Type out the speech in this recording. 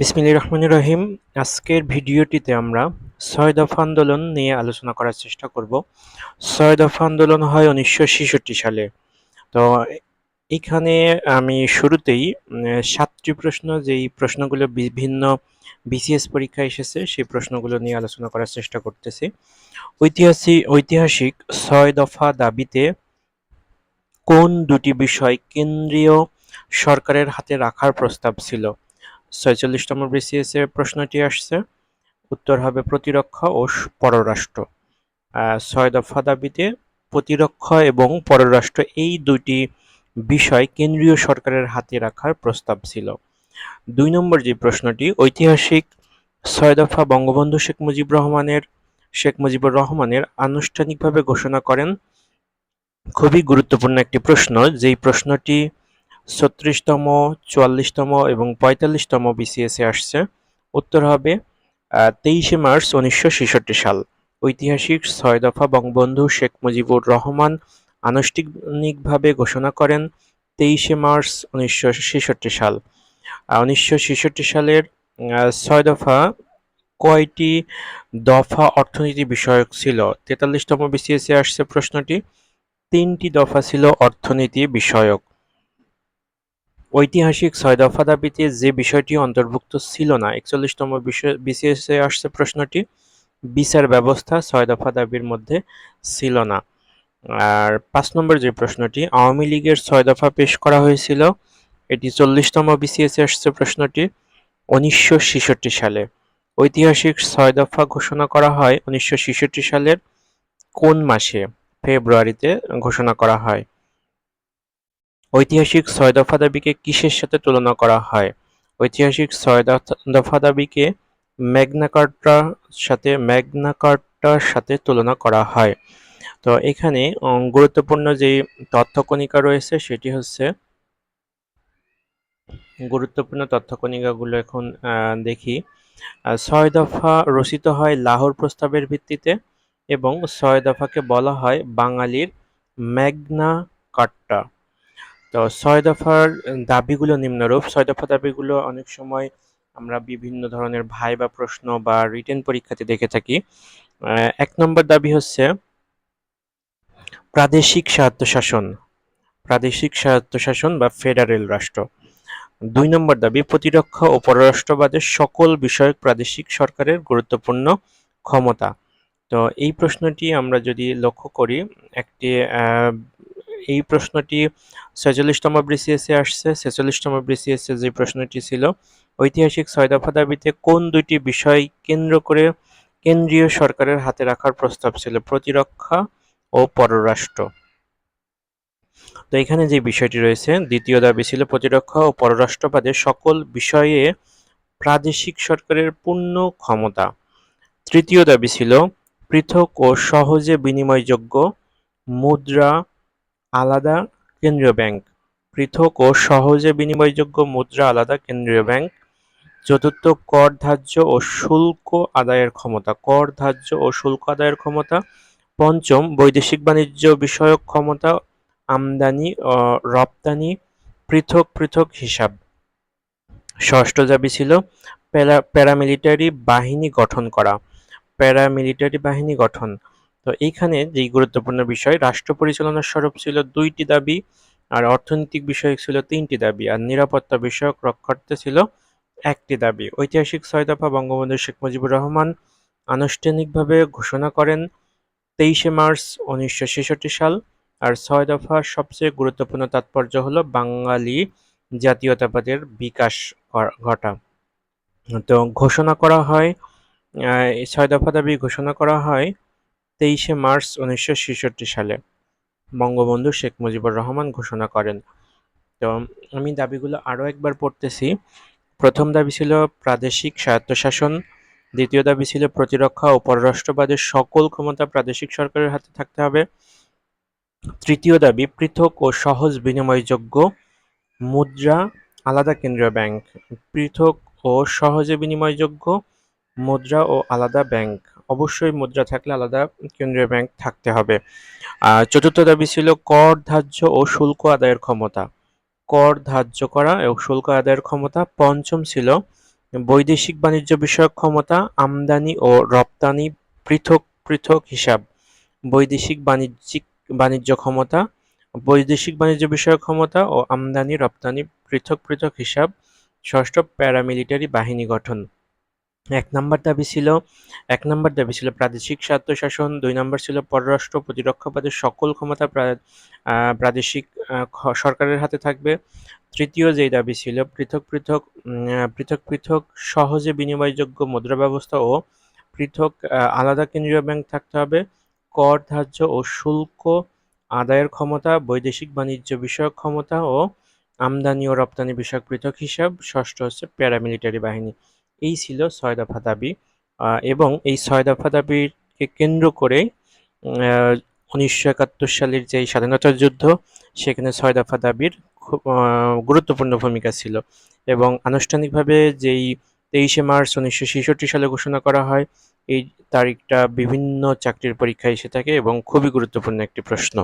বিসমিল্লাহ রহমান রহিম। আজকের ভিডিওটিতে আমরা ছয় দফা আন্দোলন নিয়ে আলোচনা করার চেষ্টা করব। ছয় দফা আন্দোলন হয় উনিশশো ছেষট্টি সালে। তো এখানে আমি শুরুতেই সাতটি প্রশ্ন, যেই প্রশ্নগুলো বিভিন্ন বিসিএস পরীক্ষা এসেছে, সেই প্রশ্নগুলো নিয়ে আলোচনা করার চেষ্টা করতেছি। ঐতিহাসিক ঐতিহাসিক ছয় দফা দাবিতে কোন দুটি বিষয় কেন্দ্রীয় সরকারের হাতে রাখার প্রস্তাব ছিল? ছয়চল্লিশতম বিসিএস এর প্রশ্নটি আসছে। উত্তর হবে প্রতিরক্ষা ও পররাষ্ট্র। ছয় দফা দাবিতে প্রতিরক্ষা এবং পররাষ্ট্র এই দুটি বিষয় কেন্দ্রীয় সরকারের হাতে রাখার প্রস্তাব ছিল। দুই নম্বর যে প্রশ্নটি, ঐতিহাসিক ছয় দফা বঙ্গবন্ধু শেখ মুজিব রহমানের শেখ মুজিবুর রহমানের আনুষ্ঠানিকভাবে ঘোষণা করেন। খুবই গুরুত্বপূর্ণ একটি প্রশ্ন, যেই প্রশ্নটি ছত্রিশতম, চুয়াল্লিশতম এবং পঁয়তাল্লিশতম বিসিএসে আসছে। উত্তর হবে তেইশে মার্চ উনিশশো ছেষট্টি সাল। ঐতিহাসিক ছয় দফা বঙ্গবন্ধু শেখ মুজিবুর রহমান আনুষ্ঠানিকভাবে ঘোষণা করেন তেইশে মার্চ উনিশশো ছেষট্টি সাল। উনিশশো ছেষট্টি সালের ছয় দফা কয়টি দফা অর্থনীতি বিষয়ক ছিল? তেতাল্লিশতম বিসিএসে আসছে প্রশ্নটি। তিনটি দফা ছিল অর্থনীতি বিষয়ক। ঐতিহাসিক ছয় দফা দাবিতে যে বিষয়টি অন্তর্ভুক্ত ছিল না, একচল্লিশতম বিষয় বিসিএসে আসছে প্রশ্নটি, বিচার ব্যবস্থা ছয় দফা দাবির মধ্যে ছিল না। আর পাঁচ নম্বর যে প্রশ্নটি, আওয়ামী লীগের ছয় দফা পেশ করা হয়েছিল, এটি চল্লিশতম বিসিএসে আসছে প্রশ্নটি, উনিশশো ছেষট্টি সালে। ঐতিহাসিক ছয় দফা ঘোষণা করা হয় উনিশশো ছেষট্টি সালের কোন মাসে, ফেব্রুয়ারিতে ঘোষণা করা হয়? ঐতিহাসিক ছয় দফা দাবিকে কিসের সাথে তুলনা করা হয়? ঐতিহাসিক ছয় দফা দাবিকে ম্যাগনা কার্টার সাথে, ম্যাগনা কার্টার সাথে তুলনা করা হয়। তো এখানে গুরুত্বপূর্ণ যে তথ্য কণিকা রয়েছে সেটি হচ্ছে গুরুত্বপূর্ণ তথ্য কণিকাগুলো এখন দেখি। ছয় দফা রচিত হয় লাহোর প্রস্তাবের ভিত্তিতে এবং ছয় দফাকে বলা হয় বাঙালির ম্যাগনা কার্টা। তো ছয় দফার দাবিগুলো নিম্নরূপ। ছয় দফা দাবিগুলো অনেক সময় আমরা বিভিন্ন ধরনের ভাই বা প্রশ্ন বা রিটেন পরীক্ষাতে দেখে থাকি। এক নম্বর দাবি হচ্ছে প্রাদেশিক স্বায়ত্তশাসন প্রাদেশিক স্বায়ত্তশাসন বা ফেডারেল রাষ্ট্র। দুই নম্বর দাবি, প্রতিরক্ষা ও পররাষ্ট্রবাদের সকল বিষয়ক প্রাদেশিক সরকারের গুরুত্বপূর্ণ ক্ষমতা। তো এই প্রশ্নটি আমরা যদি লক্ষ্য করি, একটি এই প্রশ্নটি ছেচল্লিশতম বিসিএসে আসছে। ছেচল্লিশতম বিসিএসে যে প্রশ্নটি ছিল, ঐতিহাসিক ছয় দফা দাবিতে কোন দুইটি বিষয় কেন্দ্র করে কেন্দ্রীয় সরকারের হাতে রাখার প্রস্তাব ছিল, প্রতিরক্ষা ও পররাষ্ট্র? তো এখানে যে বিষয়টি রয়েছে, দ্বিতীয় দাবি ছিল প্রতিরক্ষা ও পররাষ্ট্রবাদে সকল বিষয়ে প্রাদেশিক সরকারের পূর্ণ ক্ষমতা। তৃতীয় দাবি ছিল, পৃথক ও সহজে বিনিময়যোগ্য মুদ্রা আলাদা কেন্দ্রীয় ব্যাংক। পৃথক ও সহজে বিনিময়যোগ্য মুদ্রা আলাদা কেন্দ্রীয় ব্যাংক। চতুর্থ কর ধার্য ও শুল্ক আদায়ের ক্ষমতা। কর ধার্য ও শুল্ক আদায়ের ক্ষমতা। পঞ্চম, বৈদেশিক বাণিজ্য বিষয়ক ক্ষমতা, আমদানি ও রপ্তানি, পৃথক পৃথক হিসাব। ষষ্ঠ দাবি ছিল প্যারা, প্যারামিলিটারি বাহিনী গঠন করা। প্যারামিলিটারি বাহিনী গঠন। তো এইখানে যেই গুরুত্বপূর্ণ বিষয়, রাষ্ট্র পরিচালনার স্বরূপ ছিল দুইটি দাবি আর অর্থনৈতিক বিষয়ক ছিল তিনটি দাবি আর নিরাপত্তা বিষয়ক রক্ষার্থে ছিল একটি দাবি। ঐতিহাসিক ছয় দফা বঙ্গবন্ধু শেখ মুজিবুর রহমান আনুষ্ঠানিকভাবে ঘোষণা করেন তেইশে মার্চ উনিশশো ছেষট্টি সাল আর ছয় দফার সবচেয়ে গুরুত্বপূর্ণ তাৎপর্য হলো বাঙালি জাতীয়তাবাদের বিকাশ ঘটা। তো ঘোষণা করা হয় ছয় দফা দাবি ঘোষণা করা হয় তেইশে মার্চ উনিশশো ছেষট্টি সালে বঙ্গবন্ধু শেখ মুজিবুর রহমান ঘোষণা করেন। তো আমি দাবিগুলো আরও একবার পড়তেছি। প্রথম দাবি ছিল প্রাদেশিক স্বায়ত্তশাসন। দ্বিতীয় দাবি ছিল প্রতিরক্ষা ও পররাষ্ট্রবাদের সকল ক্ষমতা প্রাদেশিক সরকারের হাতে থাকতে হবে। তৃতীয় দাবি, পৃথক ও সহজ বিনিময়যোগ্য মুদ্রা আলাদা কেন্দ্রীয় ব্যাংক। পৃথক ও সহজে বিনিময়যোগ্য মুদ্রা ও আলাদা ব্যাংক। অবশ্যই মুদ্রা থাকলে আলাদা কেন্দ্রীয় ব্যাংক থাকতে হবে। চতুর্থ দাবি ছিল কর ধার্য ও শুল্ক আদায়ের ক্ষমতা। কর ধার্য করা এবং শুল্ক আদায়ের ক্ষমতা পঞ্চম ছিল বৈদেশিক বাণিজ্য বিষয়ক ক্ষমতা, আমদানি ও রপ্তানি পৃথক পৃথক হিসাব। বৈদেশিক বাণিজ্যিক বাণিজ্য ক্ষমতা, বৈদেশিক বাণিজ্য বিষয়ক ক্ষমতা ও আমদানি রপ্তানি পৃথক পৃথক হিসাব। ষষ্ঠ প্যারামিলিটারি বাহিনী গঠন। এক নম্বর দাবি ছিল, এক নম্বর দাবি ছিল প্রাদেশিক স্বায়ত্তশাসন, দুই নম্বর ছিল পররাষ্ট্র প্রতিরক্ষা পদের সকল ক্ষমতা প্রা- প্রাদেশিক সরকারের হাতে থাকবে। তৃতীয় যেই দাবি ছিল, পৃথক পৃথক পৃথক পৃথক সহজে বিনিময়যোগ্য মুদ্রা ব্যবস্থা ও পৃথক আলাদা কেন্দ্রীয় ব্যাংক থাকতে হবে। কর, ধার্য ও শুল্ক আদায়ের ক্ষমতা, বৈদেশিক বাণিজ্য বিষয়ক ক্ষমতা ও আমদানি ও রপ্তানি বিষয়ক পৃথক হিসাব। ষষ্ঠ হচ্ছে প্যারামিলিটারি বাহিনী। এই ছিল ছয় দফা দাবি। এবং এই ছয় দফা দাবিকে কেন্দ্র করে উনিশশো একাত্তর সালের যে স্বাধীনতা যুদ্ধ, সেখানে ছয় দফা দাবির খুব গুরুত্বপূর্ণ ভূমিকা ছিল। এবং আনুষ্ঠানিকভাবে যেই তেইশে মার্চ উনিশশো ছেষট্টি সালে ঘোষণা করা হয়, এই তারিখটা বিভিন্ন চাকরির পরীক্ষায় এসে থাকে এবং খুবই গুরুত্বপূর্ণ একটি প্রশ্ন।